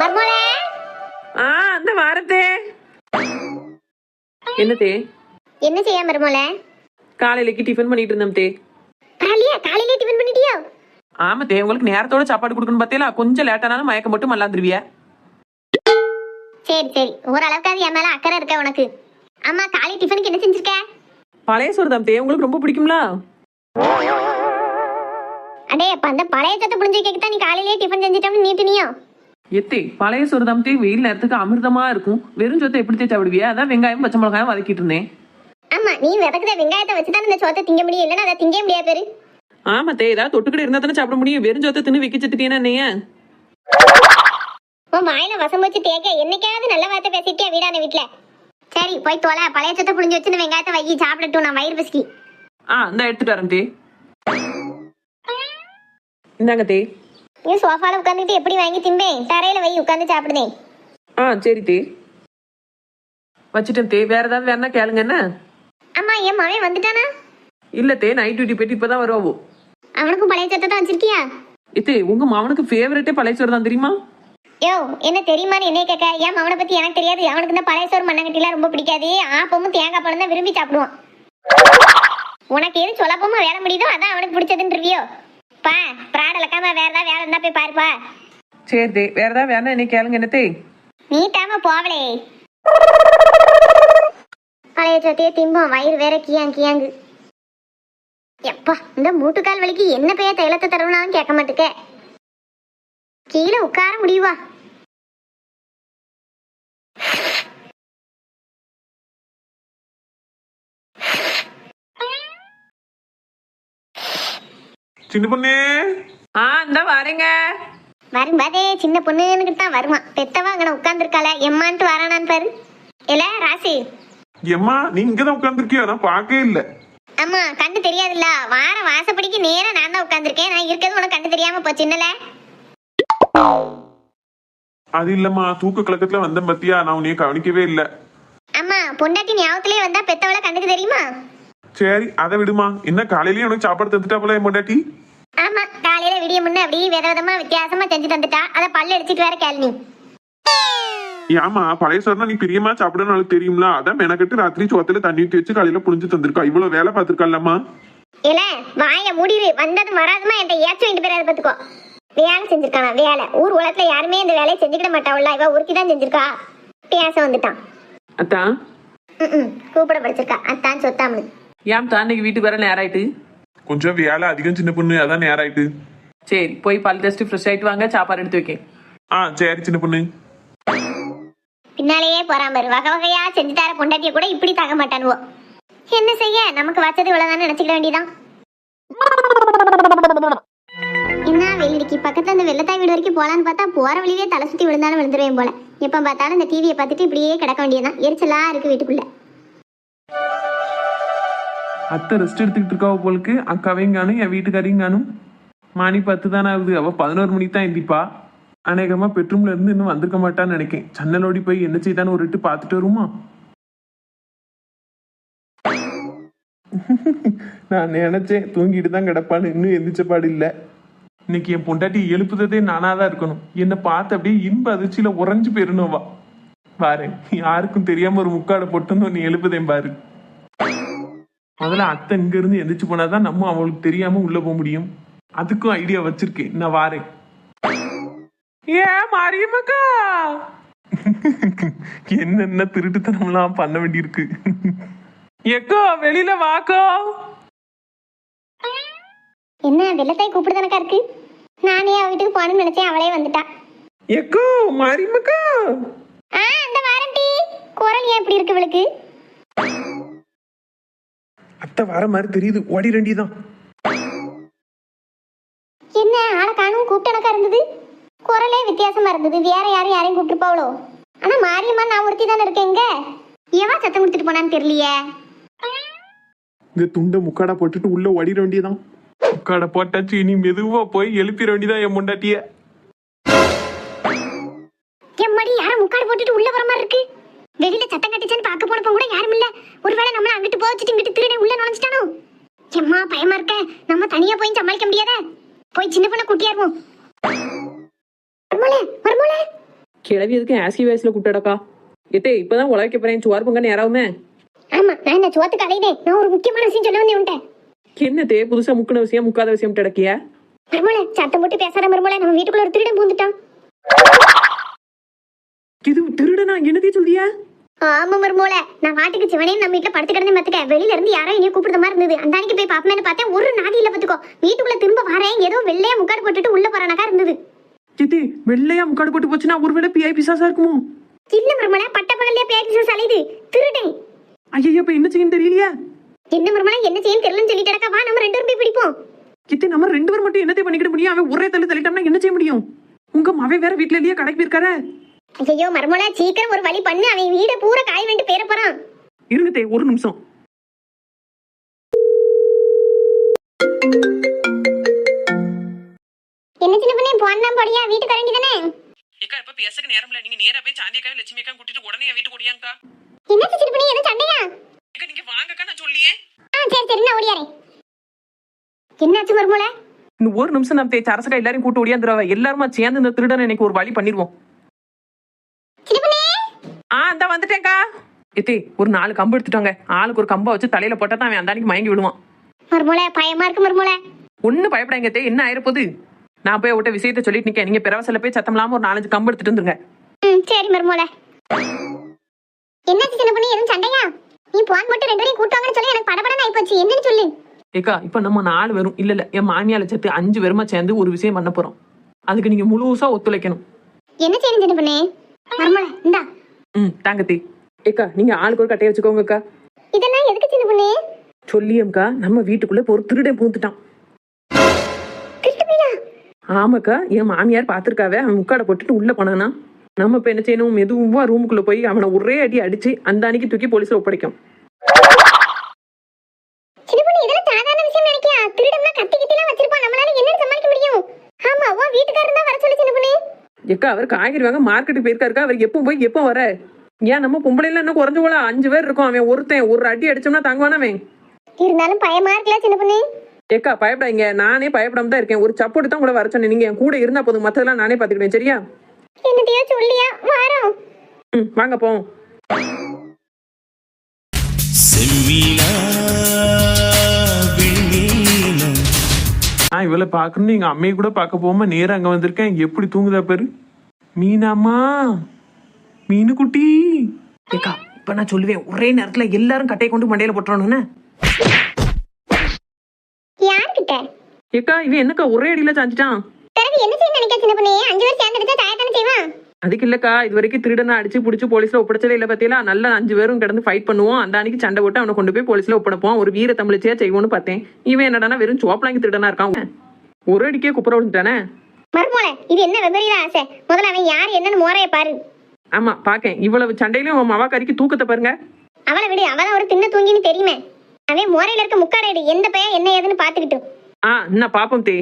மர்மோளே. ஆ அந்த வாரத்தே. என்னத்தே? என்ன செய்ய மர்மோளே? காலையிலக்கு டிஃபன் பண்ணிட்டு இருந்தோம் தே. பரவாயில்லையா காலையிலே டிஃபன் பண்ணிட்டியோ? ஆமா தே உங்களுக்கு நேரத்தோட சாப்பாடு கொடுக்கணும் பார்த்தீங்களா கொஞ்சம் லேட்டானாலும் மயக்கம் மட்டும் மல்லாந்துருவிய. சரி சரி. ஓரளவுக்காவது என் மேல அக்கறை இருக்க உனக்கு. அம்மா காலை டிஃபனுக்கு என்ன செஞ்சிருக்க? பழைய சோறு தான் தே உங்களுக்கு ரொம்ப பிடிக்கும்ல? அடே அப்ப அந்த பழைய சத்தை புளிஞ்சு கேக்கு தான் நீ காலையிலேயே டிஃபன் செஞ்சிட்டோம்னு நீட்டுனியோ எத்தே பழைய சோறு தான் தே வெயில் நேரத்துக்கு அமிர்தமா இருக்கும். வெறும் சொத்தை எப்படி தே சாப்பிடுவியா? அதான் வெங்காயம் பச்சை மிளகாயம் வதக்கிட்டு இருந்தேன். ஆமா நீ விதக்குத வெங்காயத்தை வச்சு தான் இந்த சோத்தை திங்க முடியும். இல்லைன்னா அதை திங்க முடியாது பேரு. ஆமா தே ஏதாவது தொட்டுக்கிட்டு இருந்தா தானே சாப்பிட முடியும். வெறும் சொத்தை தின்னு வைக்க செத்துட்டேன்னா நீ உன் வாயில வசம் வச்சு தேக்க என்னைக்காவது நல்ல வார்த்தை பேசிட்டியா வீடான வீட்டுல? சரி போய் தொலை பழைய சத்தை புளிஞ்சு வச்சு வெங்காயத்தை வை சாப்பிடட்டும் நான் வயிறு பசிக்கி. ஆ இந்த எடுத்துட்டு வரேன் தே. இந்தாங்க தே. நீ சோஃபால உட்காந்துட்டு எப்படி வாங்கி திம்பேன்? தரையில வை உட்காந்து சாப்பிடுதேன் ஆ சரி தே. வச்சுட்டேன் தே. வேற ஏதாவது வேணா கேளுங்க என்ன? அம்மா என் மகன் வந்துட்டானா? இல்ல தே நைட் டியூட்டி போயிட்டு இப்பதான் வருவாவோ. அவனுக்கும் பழைய சத்தை தான் வச்சிருக்கியா? இத்தே உங்க மாவனுக்கு ஃபேவரட்டே பழைய சோறு தான் தெரியுமா? யோ என்ன தெரியுமான்னு என்னைய கேட்க? ஏன் அவனை பத்தி எனக்கு தெரியாது. அவனுக்கு இந்த பழைய சோறு மண்ணங்கட்டிலாம் ரொம்ப பிடிக்காது. ஆப்பமும் தேங்காய் பழம் தான் விரும்பி சாப்பிடுவான். உனக்கு எது சொல்லாப்பமா வேலை முடியுதோ அதான் அவனுக்கு பிடிச்சதுன்றியோ பா பிராட் இழக்காம வேற ஏதாவது வேலை இருந்தா போய் பாருப்பா சரி தே வேற ஏதாவது வேணா என்ன கேளுங்க என்னத்தே நீ தாம போவலே. பழைய சோத்தையே திம்போம் வயிறு வேற கியாங் கியாங்கு. எப்பா இந்த மூட்டுக்கால் வலிக்கு என்ன பெய்ய தைலத்தை தருவனாலும் கேட்க மாட்டுக்க. கீழே உட்கார முடியுவா சின்ன பொண்ணே. ஆ இந்த வரேங்க. வரும் பாதே சின்ன பொண்ணுன்னு தான் வருவான் பெத்தவா அங்கே உட்காந்துருக்காள எம்மான்ட்டு வரானான்னு பாரு. இல்ல ராசி. எம்மா நீ இங்கதான் உட்காந்துருக்கியோ நான் பார்க்கவே இல்ல. அம்மா கண்டு தெரியாதுல்ல. வார வாசப்படிக்கு நேரா நான் தான் உட்காந்துருக்கேன் நான் இருக்கிறது உனக்கு கண்டு தெரியாம போச்சு என்னல? அது இல்லம்மா தூக்க கலக்கத்துல வந்தேன் பத்தியா? நான் உன்னைய கவனிக்கவே இல்ல. அம்மா பொண்டாட்டி ஞாபகத்திலே வந்தா பெத்தவளை கண்டுக்கு தெரியுமா? சரி அதை விடுமா. என்ன காலையிலயே உனக்கு சாப்பாடு தந்துட்டா போல என் பொண்டாட்டி? ஆமா காலையில விடிய முன்ன அப்படியே வித விதமா வித்தியாசமா செஞ்சு தந்துட்டா. அத பல்ல அடிச்சிட்டு வேற கேள்வி ஏமா பழைய சோறுனா நீ பிரியமா சாப்பிடணும் அவளுக்கு தெரியும்ல. அதான் மெனக்கட்டு ராத்திரி சோத்துல தண்ணி ஊத்தி வச்சு காலையில புளிஞ்சு தந்திருக்கா. இவ்வளவு வேலை பார்த்திருக்காள்லம்மா இல்ல வாய மூடிடு வந்ததும் வராதுமா என்கிட்ட ஏச்சும் வேண்டி பேராது பாத்துக்கோ வேலை செஞ்சிருக்கானா வேலை. ஊர் உலகத்துல யாருமே இந்த வேலையை செஞ்சுக்கிட மாட்டாவுல்ல. இவ ஒருத்தி தான் செஞ்சிருக்கா. பேச வந்துட்டான். அத்தான். கூப்பிட படிச்சிருக்கா. அத்தான் சொத்தாமனு ஏன் தான் இன்னைக்கு வீட்டுக்கு வர நேரம் ஆயிட்டு கொஞ்சம் வேலை அதிகம் சின்ன பொண்ணு அதான் நேரம் ஆயிட்டு சரி போய் பல் டெஸ்ட் ஃப்ரெஷ் ஆயிட்டு வாங்க சாப்பாடு எடுத்து வைக்கேன். ஆ சரி சின்ன பொண்ணு. பின்னாலேயே போறான் பாரு. வகை வகையா செஞ்சு தர பொண்டாட்டிய கூட இப்படி தாங்க மாட்டானுவோ. என்ன செய்ய? நமக்கு வச்சது இவ்வளவுதான் நினைச்சுக்க வேண்டியதான் என்ன வெள்ளடிக்கு பக்கத்துல அந்த வெள்ளத்தாய் வீடு வரைக்கும் போலான்னு பார்த்தா போற வழியிலே தலை சுத்தி விழுந்தாலும் விழுந்துருவேன் போல. எப்ப பார்த்தாலும் இந்த டிவியை பார்த்துட்டு இப்படியே கிடக்க வேண்டியதான் எரிச்சலா இருக்கு வீட்டுக்குள்ள. அத்தை ரெஸ்ட் எடுத்துக்கிட்டு இருக்காவ போலுக்கு அக்காவையும் காணும் என் வீட்டுக்காரையும் காணும். மணி பத்து தானே ஆகுது. அவள் பதினோரு மணிக்கு தான் எந்திப்பா. அநேகமாக பெட்ரூம்ல இருந்து இன்னும் வந்திருக்க மாட்டான்னு நினைக்கேன். ஜன்னலோடி போய் என்ன செய்தான்னு ஒரு இட்டு பார்த்துட்டு வருமா? நான் நினைச்சேன் தூங்கிட்டு தான் கிடப்பான்னு இன்னும் எந்திரிச்ச பாடு இன்னைக்கு என் பொண்டாட்டி எழுப்புததே நானா தான் இருக்கணும். என்னை பார்த்து அப்படியே இன்ப அதிர்ச்சியில உறைஞ்சு போயிடணும் பாரு யாருக்கும் தெரியாம ஒரு முக்காடை போட்டுன்னு நீ எழுப்புதேன் பாரு. முதல்ல அத்தை இங்க இருந்து எந்திரிச்சு போனாதான் நம்ம அவளுக்கு தெரியாம உள்ள போக முடியும். அதுக்கும் ஐடியா வச்சிருக்கேன். நான் வாரேன். ஏன் மாரியம்மக்கா! என்னென்ன திருட்டுத்தனம்லாம் பண்ண வேண்டியிருக்கு. எக்கோ வெளியில வாக்கோ! என்ன வெள்ளத்தாய் கூப்பிடுதானக்கா இருக்கு? நானே அவ வீட்டுக்கு போகணும்னு நினைச்சேன் அவளே வந்துட்டா. எக்கோ மாரியம்மக்கா! ஆ அந்த வாரண்டி குரல் ஏன் இப்படி இருக்கு இவளுக்கு? அத்தை வர மாதிரி தெரியுது. ஓடி ரெண்டிதான் என்ன? ஆளை காணும். கூப்பிட்டனக்கா இருந்தது? குரலே வித்தியாசமா இருந்தது. வேற யாரும் யாரையும் கூப்பிட்டுருப்பாவளோ ஆனா மாரியம்மா நான் ஒருத்தி தானே இருக்கேங்க எவா சத்தம் கொடுத்துட்டு போனான்னு தெரியலையே. இந்த துண்டை முக்காடா போட்டுட்டு உள்ள ஓடிட வேண்டியதான் முக்காடை போட்டாச்சு இனி மெதுவா போய் எழுப்பிட வேண்டியதான் என் முண்டாட்டிய எம்மாடி யாரும் முக்காடு போட்டுட்டு உள்ள வர மாதிரி இருக்கு? வெளியில சத்தம் கட்டிச்சான்னு பார்க்க போனப்ப கூட யாரும் இல்ல. ஒருவேளை நம்மள அங்கிட்டு போச்சுட்டு இங்கிட்டு திருடே உள்ள நுழைஞ்சிட்டானோ எம்மா பயமா இருக்க நம்ம தனியா போய் சமாளிக்க முடியாத? போய் சின்ன பொண்ண மர்மோளே மர்மோளே. கிளவி எதுக்கு ஆஸ்கி வயசுல கூப்பிட்டடக்கா எத்தே இப்பதான் உழைக்க போறேன். சுவார் பொங்கன்னு யாராவுமே ஆமா நான் இந்த சோத்துக்கு அலைதேன் நான் ஒரு முக்கியமான விஷயம் சொல்ல வந்து உன்ட்ட என்னத்தே புதுசா முக்கின விஷயம் முக்காத விஷயம் கிடக்கிய? மருமலை சத்தம் போட்டு பேசாத மருமலை நம்ம வீட்டுக்குள்ள ஒரு திருடன் பூந்துட்டான். இது திருடனா? என்னதே சொல்றியா ஆமா மருமோல நான் வாட்டுக்கு சிவனே நம்ம வீட்டுல படுத்து கிடந்து பாத்துக்க. வெளியில இருந்து யாரோ என்னைய கூப்பிடுற மாதிரி இருந்தது. அந்த அன்னைக்கு போய் பாப்பேன்னு பார்த்தேன். ஒரு இல்ல பாத்துக்கோ. வீட்டுக்குள்ள திரும்ப வரேன். ஏதோ வெள்ளையா முக்காடு போட்டுட்டு உள்ள போறானக்கா இருந்தது. சித்தி வெள்ளையா முக்காடு போட்டு போச்சுன்னா ஒருவேளை பிஐ பிசாசா இருக்குமோ? இல்ல மருமலை பட்ட பகல்லே பேரிசம் சலையுது திருடன். ஐயோ இப்ப என்ன செய்யணும் தெரியலையா? என்ன மருமலை என்ன செய்யும் தெரியலன்னு சொல்லிட்டு கிடக்கா வா நம்ம ரெண்டு பேரும் போய் பிடிப்போம். சித்தி நம்ம ரெண்டு பேரும் மட்டும் என்னத்தை பண்ணிக்கிட முடியும்? அவன் ஒரே தள்ளி தள்ளிட்டோம்னா என்ன செய்ய முடியும்? உங்க மவன் வேற வீட்டுல இல்லையா கடைக்கு போயிருக்காரு? ஐயோ மருமலை சீக்கிரம் ஒரு வழி பண்ணு. அவன் வீட பூரா காய் வேண்டி பேர போறான். இருங்க தே ஒரு நிமிஷம். என்ன சின்ன பண்ணி போனா போடியா? வீட்டுக்கு வரண்டி தானே? ஏக்கா இப்ப பேசுறதுக்கு நேரம் இல்ல. நீங்க நேரா போய் சாந்தியக்கா லட்சுமி அக்கா கூட்டிட்டு உடனே என் வீட்டுக்கு ஓடியாங்கக்கா. என்ன சின்ன பண்ணி எதுவும் சண்டையா? ஏக்கா நீங்க வாங்கக்கா நான் சொல்லியே. ஆ சரி சரி நான் ஓடியாரேன். என்னாச்சு மருமலை இன்னும் ஒரு நிமிஷம் நம்ம தே சரசக்கா எல்லாரையும் கூட்டு ஓடியாந்துருவா. எல்லாருமா சேர்ந்து இந்த திருடனை இன்னைக்கு ஒரு வழி பண்ணிடுவோம் வந்துட்டேன்க்கா. எத்தி ஒரு நாலு கம்பு எடுத்துட்டாங்க. ஆளுக்கு ஒரு கம்பை வச்சு தலையில போட்டா தான் அவன் அந்த அன்னைக்கு மயங்கி விடுவான். மருமலை பயமா இருக்கு மருமலை ஒன்னும் பயப்படாங்க தே என்ன ஆயிரப்போகுது? நான் போய் விட்ட விஷயத்த சொல்லிட்டு நிக்கேன். நீங்க பிறவசல போய் சத்தம் இல்லாம ஒரு நாலஞ்சு கம்பு எடுத்துட்டு வந்துருங்க. சரி மருமலை என்னாச்சு சின்ன பண்ணி எதுவும் சண்டையா? நீ போன் போட்டு ரெண்டு பேரையும் கூட்டுவாங்கன்னு சொல்லி எனக்கு படபடன்னு ஆயிப்போச்சு. என்னன்னு சொல்லு. ஏக்கா இப்ப நம்ம நாலு பேரும் இல்ல இல்ல என் மாமியால சேர்த்து அஞ்சு பேருமா சேர்ந்து ஒரு விஷயம் பண்ண போறோம். அதுக்கு நீங்க முழுசா ஒத்துழைக்கணும். என்ன செய்யணும் சின்ன பண்ணி? மருமலை இந்தா. ம் தாங்க தே. ஏக்கா நீங்க ஆளுக்கு ஒரு கட்டையை வச்சுக்கோங்கக்கா. இதெல்லாம் எதுக்கு சின்ன பண்ணி? சொல்லியம்க்கா நம்ம வீட்டுக்குள்ள ஒரு திருடன் பூந்துட்டான் ஆமாக்கா என் மாமியார் பாத்திருக்காவே அவன் முக்காடை போட்டுட்டு உள்ள போனானா? நம்ம இப்ப என்ன செய்யணும்? மெதுவா ரூமுக்குள்ள போய் அவனை ஒரே அடி அடிச்சு அந்த அன்னைக்கு தூக்கி போலீஸ்ல ஒப்படைக்கும் சின்ன பண்ணி இதெல்லாம் சாதாரண விஷயம் நினைக்கியா திருடம்னா கத்தி கிட்டிலாம் வச்சிருப்பான் நம்மளால என்னன்னு சமாளிக்க முடியும் ஆமா உன் வீட்டுக்காரர் தான் வர சொல்லி சின்ன பண்ணி ஏக்கா அவர் காய்கறி வாங்க மார்க்கெட்டுக்கு போயிருக்காருக்கா அவர் எப்போ போய் எப்போ வர? ஏன் நம்ம பொம்பளைல இன்னும் குறைஞ்ச போல அஞ்சு பேர் இருக்கோம் அவன் ஒருத்தன் ஒரு அடி அடிச்சோம்னா தாங்குவானா அவன்? இருந்தாலும் பயமா இருக்குல்ல சின்ன பண்ணி? ஏக்கா பயப்படாதீங்க. நானே பயப்படாம தான் இருக்கேன். ஒரு சப்போர்ட் தான் கூட வர சொன்னேன். நீங்க என் கூட இருந்தா போதும். மத்ததெல்லாம் நானே பாத்துக்கிட்டேன் சரியா? என்னத்தையோ சொல்லியா? வாரோம் ம் வாங்க போவோம். செவ்விலா இவளை பார்க்கணும்னு எங்க அம்மையை கூட பார்க்க போகாம நேரா அங்க வந்திருக்கேன். எப்படி தூங்குதா பாரு? மீனாம்மா மீனு குட்டி ஏக்கா இப்ப நான் சொல்லுவேன். ஒரே நேரத்துல எல்லாரும் கட்டையை கொண்டு மண்டையில போட்டுறணும்னு. யார்கிட்ட? ஏக்கா இவன் என்னக்கா ஒரே அடியில சாஞ்சிட்டான். என்ன செய்ய நினைக்க சின்ன பண்ணி? அஞ்சு பேர் சேர்ந்து அடிச்சா தாயத்தானே செய்வான் அதுக்கு இல்லக்கா இது வரைக்கும் திருடனை அடிச்சு புடிச்சு போலீஸ்ல ஒப்படைச்சதே இல்ல பத்தியில நல்ல அஞ்சு பேரும் கிடந்து ஃபைட் பண்ணுவோம். அந்த அன்னைக்கு சண்டை போட்டு அவனை கொண்டு போய் போலீஸ்ல ஒப்படைப்போம். ஒரு வீர தமிழ்ச்சியா செய்வோம்னு பார்த்தேன். இவன் என்னடானா வெறும் சோப்பலாங்கி திருடனா இருக்கான். ஒரு அடிக்கே குப்புற விழுந்துட்டானே? மறுமோல இது என்ன விபரீத ஆசை? முதல்ல அவன் யார் என்னன்னு மோரைய பாரு. ஆமா பாக்கேன். இவ்வளவு சண்டையிலும் உன் மவா கறிக்கு தூக்கத்தை பாருங்க. அவளை விடு அவளை ஒரு தின்ன தூங்கின்னு தெரியுமே. அவன் மோரையில இருக்க முக்காடு எந்த பையன் என்ன ஏதுன்னு பாத்துக்கிட்டு ஆ என்ன பாப்போம் தே.